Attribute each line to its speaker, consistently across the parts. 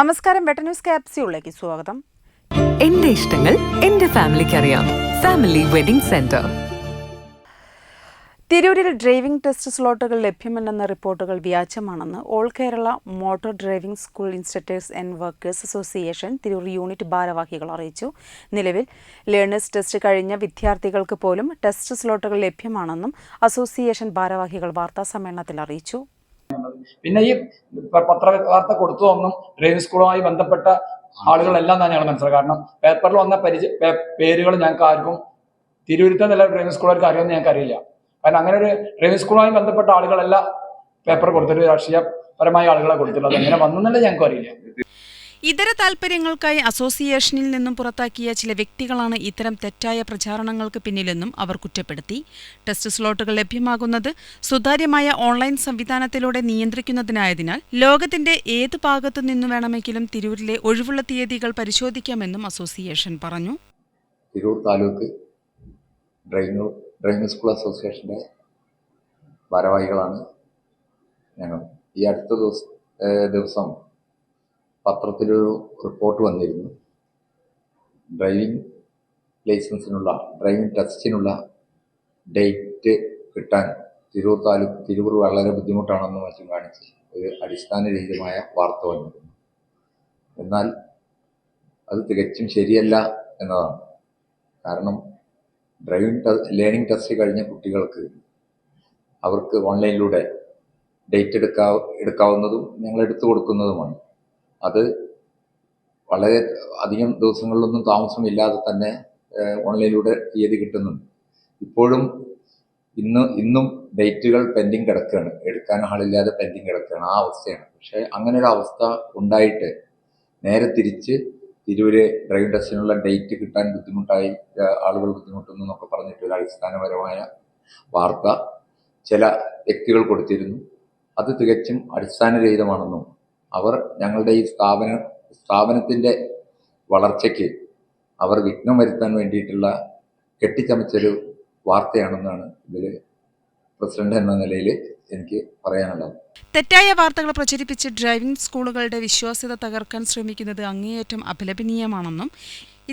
Speaker 1: നമസ്കാരം വെട്ട ന്യൂസ് ക്യാപ്സ്യൂളിലേക്ക് സ്വാഗതം.
Speaker 2: എന്റെ ഇഷ്ടങ്ങൾ എന്റെ ഫാമിലിക്ക് അറിയാം. ഫാമിലി വെഡിംഗ് സെന്റർ
Speaker 1: തിരൂരിൽ ഡ്രൈവിംഗ് ടെസ്റ്റ് സ്ലോട്ടുകൾ ലഭ്യമല്ലെന്ന റിപ്പോർട്ടുകൾ വ്യാജമാണെന്ന് all Kerala motor driving school instructors and workers association Tirur unit ഭാരവാഹികൾ അറിയിച്ചു. നിലവിൽ ലേണേഴ്സ് ടെസ്റ്റ് കഴിഞ്ഞ വിദ്യാർത്ഥികൾക്ക് പോലും ടെസ്റ്റ് സ്ലോട്ടുകൾ ലഭ്യമാണെന്നും അസോസിയേഷൻ ഭാരവാഹികൾ വാർത്താസമ്മേളനത്തിൽ അറിയിച്ചു.
Speaker 3: പിന്നെ ഈ പത്ര പത്രവാർത്ത കൊടുത്തതൊന്നും ഡ്രൈവിംഗ് സ്കൂളുമായി ബന്ധപ്പെട്ട ആളുകളെല്ലാം തന്നെ ഞങ്ങൾ മനസ്സിലാക്കുക കാരണം പേപ്പറിൽ വന്ന പരിചയ പേരുകൾ ഞങ്ങൾക്ക് ആർക്കും തിരുവരുത്ത നില ഡ്രൈവിംഗ് സ്കൂളുകാർക്ക് അറിയുമെന്ന് ഞങ്ങൾക്ക് അറിയില്ല. കാരണം അങ്ങനെ ഒരു ഡ്രൈവിംഗ് സ്കൂളുമായി ബന്ധപ്പെട്ട ആളുകളെല്ലാം പേപ്പർ കൊടുത്തിട്ട് രാഷ്ട്രീയപരമായ ആളുകളെ കൊടുത്തിട്ടുള്ളത്. എങ്ങനെ വന്നെന്നുള്ളത് ഞങ്ങൾക്ക് അറിയില്ല.
Speaker 1: ഇതര താൽപര്യങ്ങൾക്കായി അസോസിയേഷനിൽ നിന്നും പുറത്താക്കിയ ചില വ്യക്തികളാണ് ഇത്തരം തെറ്റായ പ്രചാരണങ്ങൾക്ക് പിന്നിലെന്നും അവർ കുറ്റപ്പെടുത്തി. ടെസ്റ്റ് സ്ലോട്ടുകൾ ലഭ്യമാകുന്നത് സുതാര്യമായ ഓൺലൈൻ സംവിധാനത്തിലൂടെ നിയന്ത്രിക്കുന്നതിനായതിനാൽ ലോകത്തിന്റെ ഏത് ഭാഗത്തു നിന്നു വേണമെങ്കിലും തിരൂരിലെ ഒഴിവുള്ള തീയതികൾ പരിശോധിക്കാമെന്നും അസോസിയേഷൻ പറഞ്ഞു.
Speaker 4: Tirur taluk driving driving school അസോസിയേഷന്റെ ഭാരവാഹികളാണ് ഞങ്ങൾ. ഈ അടുത്ത ദിവസം ദിവസം പത്രത്തിലൊരു റിപ്പോർട്ട് വന്നിരുന്നു. ഡ്രൈവിംഗ് ലൈസൻസിനുള്ള ഡ്രൈവിംഗ് ടെസ്റ്റിനുള്ള ഡേറ്റ് കിട്ടാൻ തിരൂർ താലൂക്ക് തിരൂർ വളരെ ബുദ്ധിമുട്ടാണെന്ന് മറ്റും കാണിച്ച് ഒരു അടിസ്ഥാനരഹിതമായ വാർത്ത വന്നിരുന്നു. എന്നാൽ അത് തികച്ചും ശരിയല്ല എന്നതാണ്. കാരണം ഡ്രൈവിംഗ് ലേണിംഗ് ടെസ്റ്റ് കഴിഞ്ഞ കുട്ടികൾക്ക് അവർക്ക് ഓൺലൈനിലൂടെ ഡേറ്റ് എടുക്കാ എടുക്കാവുന്നതും ഞങ്ങൾ എടുത്തു കൊടുക്കുന്നതുമാണ്. അത് വളരെ അധികം ദിവസങ്ങളിലൊന്നും താമസമില്ലാതെ തന്നെ ഓൺലൈനിലൂടെ തീയതി കിട്ടുന്നുണ്ട്. ഇപ്പോഴും ഇന്ന് ഇന്നും ഡേറ്റുകൾ പെൻഡിങ് കിടക്കുകയാണ്. എടുക്കാൻ ആളില്ലാതെ പെൻഡിങ് കിടക്കുകയാണ് ആ അവസ്ഥയാണ്. പക്ഷേ അങ്ങനെ ഒരു അവസ്ഥ ഉണ്ടായിട്ട് നേരെ തിരിച്ച് തിരൂര് ഡ്രൈവിംഗ് ടെസ്റ്റിനുള്ള ഡേറ്റ് കിട്ടാൻ ബുദ്ധിമുട്ടായി ആളുകൾ ബുദ്ധിമുട്ടുന്നു എന്നൊക്കെ പറഞ്ഞിട്ട് ഒരു അടിസ്ഥാനപരമായ വാർത്ത ചില വ്യക്തികൾ കൊടുത്തിരുന്നു. അത് തികച്ചും അടിസ്ഥാനരഹിതമാണെന്നും അവർ ഞങ്ങളുടെ ഈ സ്ഥാപന സ്ഥാപനത്തിന്റെ വളർച്ചയ്ക്ക് അവർ വിഘ്നം വരുത്താൻ വേണ്ടിയിട്ടുള്ള കെട്ടിച്ചമച്ചൊരു വാർത്തയാണെന്നാണ് ഇതിൽ പ്രസിഡന്റ് എന്ന നിലയിൽ എനിക്ക് പറയാനുള്ളത്.
Speaker 1: തെറ്റായ വാർത്തകൾ പ്രചരിപ്പിച്ച് ഡ്രൈവിംഗ് സ്കൂളുകളുടെ വിശ്വാസ്യത തകർക്കാൻ ശ്രമിക്കുന്നത് അങ്ങേയറ്റം അപലപനീയമാണെന്നും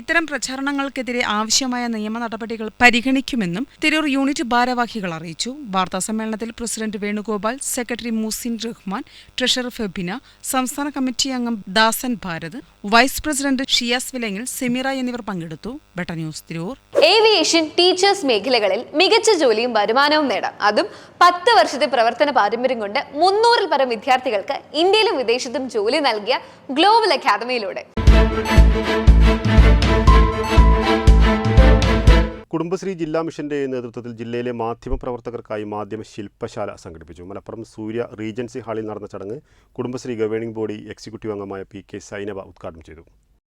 Speaker 1: ഇത്തരം പ്രചാരണങ്ങൾക്കെതിരെ ആവശ്യമായ നിയമ നടപടികൾ പരിഗണിക്കുമെന്നും തിരൂർ യൂണിറ്റ് ഭാരവാഹികൾ അറിയിച്ചു. വാർത്താസമ്മേളനത്തിൽ president Venugopal secretary Musin Rahman treasurer Febina സംസ്ഥാന കമ്മിറ്റി അംഗം ദാസൻ ഭാരത് വൈസ് പ്രസിഡന്റ് ഷിയാസ് വിലങ്ങിൽ സെമിറ എന്നിവർ പങ്കെടുത്തു. ന്യൂസ് തിരൂർ.
Speaker 5: ഏവിയേഷൻ ടീച്ചേഴ്സ് മേഖലകളിൽ മികച്ച ജോലിയും വരുമാനവും നേടാം. അതും പത്ത് വർഷത്തെ പ്രവർത്തന പാരമ്പര്യം കൊണ്ട് മുന്നൂറിൽ പരം വിദ്യാർത്ഥികൾക്ക് ഇന്ത്യയിലും വിദേശത്തും ജോലി നൽകിയ ഗ്ലോബൽ അക്കാദമിയിലൂടെ.
Speaker 6: കുടുംബശ്രീ ജില്ലാ മിഷന്റെ നേതൃത്വത്തിൽ ജില്ലയിലെ മാധ്യമ പ്രവർത്തകർക്കായി മാധ്യമ ശില്പശാല സംഘടിപ്പിച്ചു. മലപ്പുറം സൂര്യ റീജൻസി ഹാളിൽ നടന്ന ചടങ്ങ് കുടുംബശ്രീ ഗവേണിംഗ് ബോഡി എക്സിക്യൂട്ടീവ് അംഗമായ പി കെ സൈനബ ഉദ്ഘാടനം ചെയ്തു.